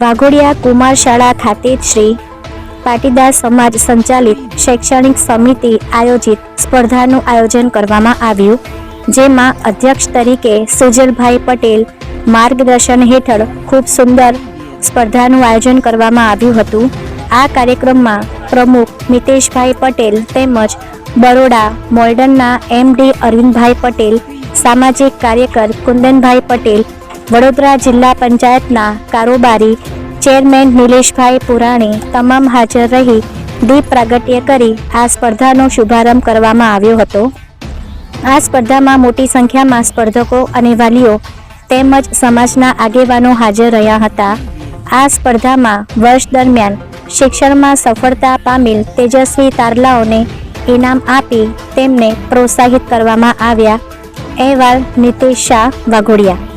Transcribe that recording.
વાઘોડિયા કુમાર શાળા ખાતે શ્રી પાટીદાર સમાજ સંચાલિત શૈક્ષણિક સમિતિ આયોજિત સ્પર્ધાનું આયોજન કરવામાં આવ્યું, જેમાં અધ્યક્ષ તરીકે સુજલભાઈ પટેલ માર્ગદર્શન હેઠળ ખૂબ સુંદર સ્પર્ધાનું આયોજન કરવામાં આવ્યું હતું. આ કાર્યક્રમમાં પ્રમુખ મિતેશભાઈ પટેલ તેમજ બરોડા મોલ્ડનના એમડી અરવિંદભાઈ પટેલ, સામાજિક કાર્યકર કુંદનભાઈ પટેલ વડોદરા જિલ્લા પંચાયતના કારોબારી ચેરમેન નિલેશભાઈ પુરાણી તમામ હાજર રહી દીપ પ્રાગટ્ય કરી આ સ્પર્ધાનો શુભારંભ કરવામાં આવ્યો હતો. આ સ્પર્ધામાં મોટી સંખ્યામાં સ્પર્ધકો અને વાલીઓ તેમજ સમાજના આગેવાનો હાજર રહ્યા હતા. આ સ્પર્ધામાં વર્ષ દરમિયાન શિક્ષણમાં સફળતા પામેલ તેજસ્વી તારલાઓને ઇનામ આપી તેમને પ્રોત્સાહિત કરવામાં આવ્યા. અહેવાલ નિતેશ શાહ વાઘોડિયા.